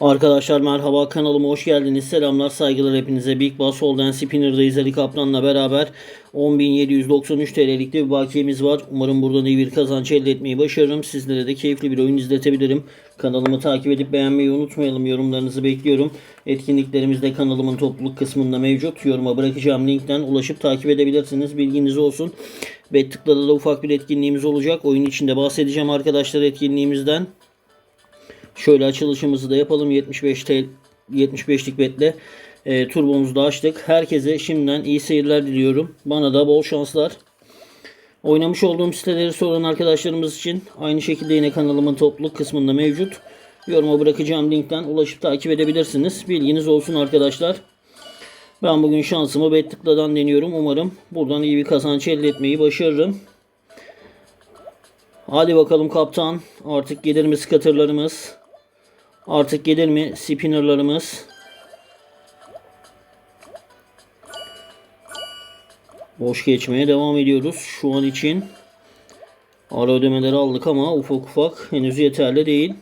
Arkadaşlar merhaba kanalıma hoş geldiniz. Selamlar saygılar hepinize. Big Bass Holden Spinner'dayız Ali Kaplan'la beraber 10.793 TL'lik de bir bakiyemiz var. Umarım buradan iyi bir kazanç elde etmeyi başarırım. Sizlere de keyifli bir oyun izletebilirim. Kanalımı takip edip beğenmeyi unutmayalım. Yorumlarınızı bekliyorum. Etkinliklerimiz de kanalımın topluluk kısmında mevcut. Yoruma bırakacağım linkten ulaşıp takip edebilirsiniz. Bilginiz olsun. Bet tıklada da ufak bir etkinliğimiz olacak. Oyun içinde bahsedeceğim arkadaşlar etkinliğimizden. Şöyle açılışımızı da yapalım 75 TL 75'lik betle e, turbomuzu da açtık. Herkese şimdiden iyi seyirler diliyorum. Bana da bol şanslar. Oynamış olduğum siteleri soran arkadaşlarımız için aynı şekilde yine kanalımın topluluk kısmında mevcut. Yoruma bırakacağım linkten ulaşıp takip edebilirsiniz. Bilginiz olsun arkadaşlar. Ben bugün şansımı bet tıkladan deniyorum. Umarım buradan iyi bir kazanç elde etmeyi başarırım. Hadi bakalım kaptan. Artık gelir mi skatırlarımız? Artık gelir mi spinnerlarımız? Boş geçmeye devam ediyoruz. Şu an için ara ödemeleri aldık ama ufak ufak henüz yeterli değil.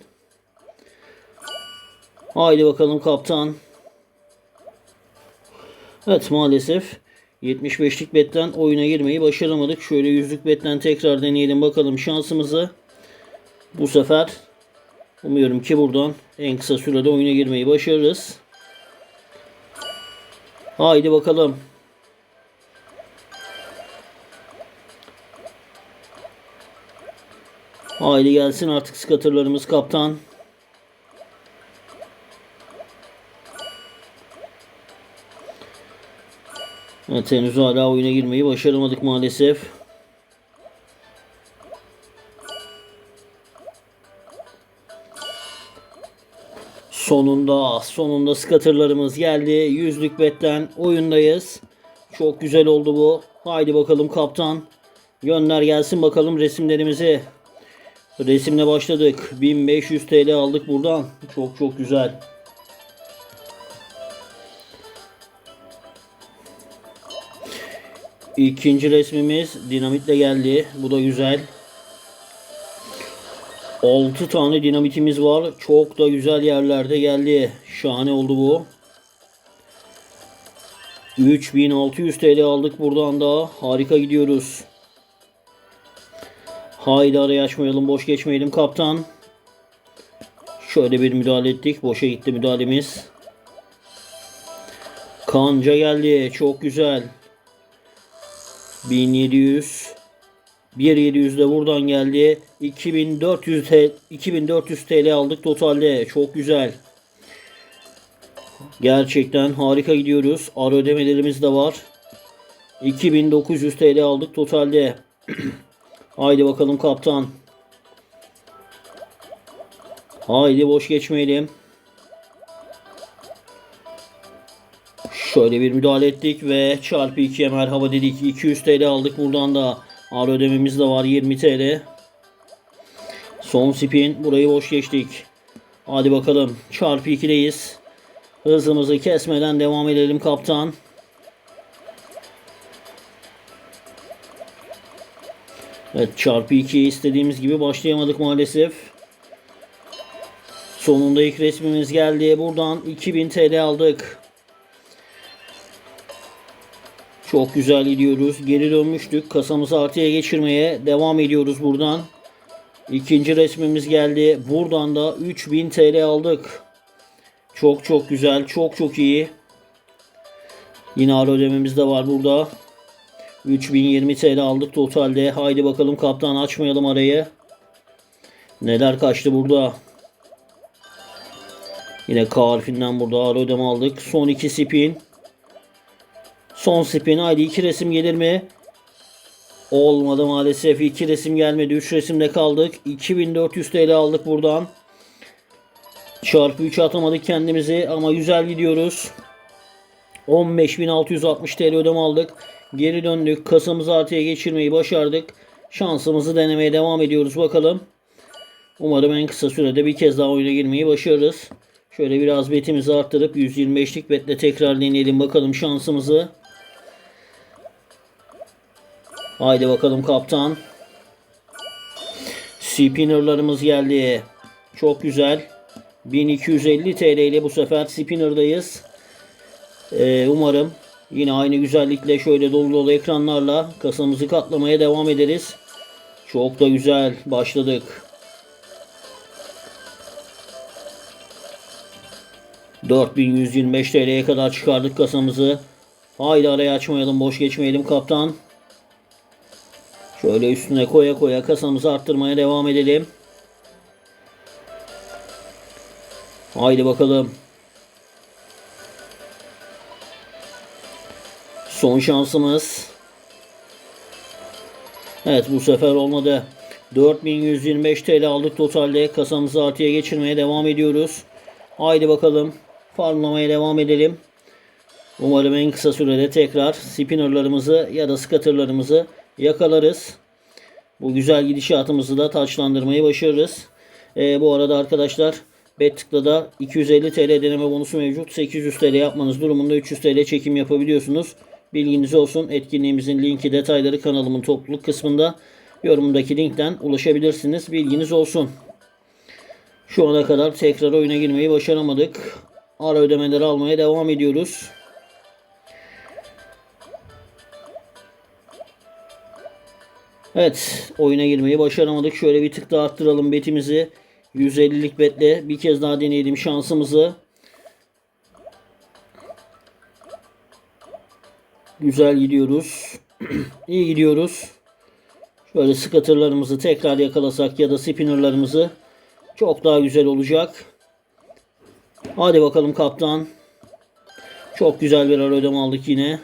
Haydi bakalım kaptan. Evet maalesef 75'lik betten oyuna girmeyi başaramadık. Şöyle yüzlük betten tekrar deneyelim bakalım şansımızı. Bu sefer umuyorum ki buradan en kısa sürede oyuna girmeyi başarırız. Haydi bakalım. Haydi gelsin artık skatırlarımız kaptan. Evet henüz hala oyuna girmeyi başaramadık maalesef. Sonunda sonunda skatırlarımız geldi. Yüzlük betten oyundayız. Çok güzel oldu bu. Haydi bakalım kaptan. Gönder gelsin bakalım resimlerimizi. Resimle başladık. 1500 TL aldık buradan. Çok çok güzel. İkinci resmimiz dinamitle geldi. Bu da güzel. 6 tane dinamitimiz var. Çok da güzel yerlerde geldi. Şahane oldu bu. 3600 TL aldık buradan da. Harika gidiyoruz. Haydi arayı açmayalım. Boş geçmeyelim kaptan. Şöyle bir müdahale ettik. Boşa gitti müdahalemiz. Kanca geldi. Çok güzel. 1700 1700 de buradan geldi. 2400 TL, 2400 TL aldık totalde. Çok güzel. Gerçekten harika gidiyoruz. Ara ödemelerimiz de var. 2900 TL aldık totalde. Haydi bakalım kaptan. Haydi boş geçmeyelim. Şöyle bir müdahale ettik ve çarpı 2'ye merhaba dedik. 200 TL aldık buradan da. Ağır ödememiz de var 20 TL. Son spin. Burayı boş geçtik. Hadi bakalım. Çarpı 2'deyiz. Hızımızı kesmeden devam edelim kaptan. Evet çarpı 2'ye istediğimiz gibi başlayamadık maalesef. Sonunda ilk resmimiz geldi. Buradan 2000 TL aldık. Çok güzel gidiyoruz. Geri dönmüştük. Kasamızı artıya geçirmeye devam ediyoruz buradan. İkinci resmimiz geldi. Buradan da 3000 TL aldık. Çok çok güzel. Çok çok iyi. Yine ara ödememiz de var burada. 3020 TL aldık totalde. Haydi bakalım kaptan açmayalım arayı. Neler kaçtı burada. Yine K harfinden burada ara ödeme aldık. Son iki spin. Son spin. Haydi iki resim gelir mi? Olmadı maalesef. iki resim gelmedi. Üç resimde kaldık. 2400 TL aldık buradan. Çarpı 3 atamadık kendimizi ama güzel gidiyoruz. 15.660 TL ödeme aldık. Geri döndük. Kasamızı artıya geçirmeyi başardık. Şansımızı denemeye devam ediyoruz bakalım. Umarım en kısa sürede bir kez daha oyuna girmeyi başarırız. Şöyle biraz betimizi arttırıp 125'lik betle tekrar deneyelim bakalım şansımızı. Haydi bakalım kaptan. Spinnerlarımız geldi. Çok güzel. 1250 TL ile bu sefer spinner'dayız. Ee, umarım yine aynı güzellikle şöyle dolu dolu ekranlarla kasamızı katlamaya devam ederiz. Çok da güzel başladık. ...4125 TL'ye kadar çıkardık kasamızı. Haydi araya açmayalım, boş geçmeyelim kaptan. Şöyle üstüne koya koya kasamızı arttırmaya devam edelim. Haydi bakalım. Son şansımız. Evet bu sefer olmadı. 4125 TL aldık totalde. Kasamızı artıya geçirmeye devam ediyoruz. Haydi bakalım. Farmlamaya devam edelim. Umarım en kısa sürede tekrar spinnerlarımızı ya da scatterlarımızı yakalarız. Bu güzel gidişatımızı da taçlandırmayı başarırız. Ee, bu arada arkadaşlar Bettık'ta da 250 TL deneme bonusu mevcut. 800 TL yapmanız durumunda 300 TL çekim yapabiliyorsunuz. Bilginiz olsun. Etkinliğimizin linki detayları kanalımın topluluk kısmında. Yorumdaki linkten ulaşabilirsiniz. Bilginiz olsun. Şu ana kadar tekrar oyuna girmeyi başaramadık. Ara ödemeleri almaya devam ediyoruz. Evet oyuna girmeyi başaramadık. Şöyle bir tık daha arttıralım betimizi. 150'lik betle bir kez daha deneyelim şansımızı. Güzel gidiyoruz. İyi gidiyoruz. Şöyle scatterlarımızı tekrar yakalasak ya da spinnerlarımızı çok daha güzel olacak. Hadi bakalım kaptan. Çok güzel bir ara ödeme aldık yine.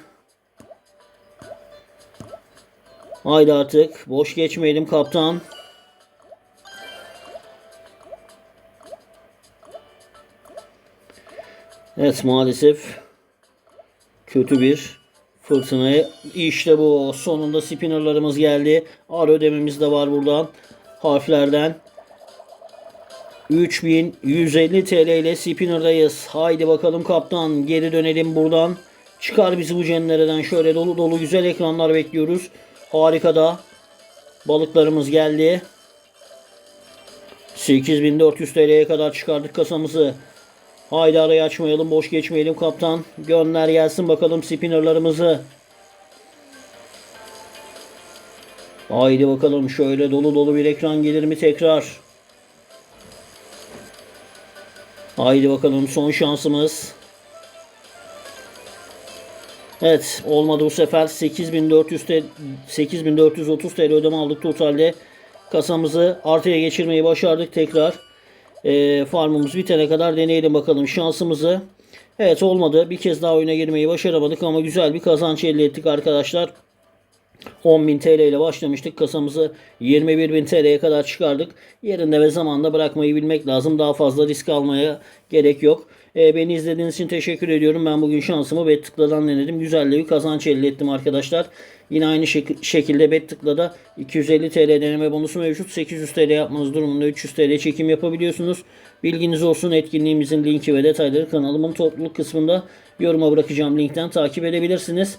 Haydi artık. Boş geçmeyelim kaptan. Evet maalesef kötü bir fırtınaya işte bu sonunda spinnerlarımız geldi. Ar ödememiz de var buradan harflerden. 3150 TL ile spinner'dayız. Haydi bakalım kaptan geri dönelim buradan. Çıkar bizi bu cennereden şöyle dolu dolu güzel ekranlar bekliyoruz. Harika da balıklarımız geldi. 8400 TL'ye kadar çıkardık kasamızı. Haydi arayı açmayalım, boş geçmeyelim kaptan. Gönder gelsin bakalım spinnerlarımızı. Haydi bakalım şöyle dolu dolu bir ekran gelir mi tekrar? Haydi bakalım son şansımız. Evet olmadı bu sefer 8400 TL, 8430 TL ödeme aldık totalde. Kasamızı artıya geçirmeyi başardık tekrar. E, farmımız bitene kadar deneyelim bakalım şansımızı. Evet olmadı. Bir kez daha oyuna girmeyi başaramadık ama güzel bir kazanç elde ettik arkadaşlar. 10.000 TL ile başlamıştık. Kasamızı 21.000 TL'ye kadar çıkardık. Yerinde ve zamanda bırakmayı bilmek lazım. Daha fazla risk almaya gerek yok. Ee, beni izlediğiniz için teşekkür ediyorum. Ben bugün şansımı bet tıkladan denedim. Güzel bir kazanç elde ettim arkadaşlar. Yine aynı şek- şekilde bet tıklada 250 TL deneme bonusu mevcut. 800 TL yapmanız durumunda 300 TL çekim yapabiliyorsunuz. Bilginiz olsun etkinliğimizin linki ve detayları kanalımın topluluk kısmında yoruma bırakacağım linkten takip edebilirsiniz.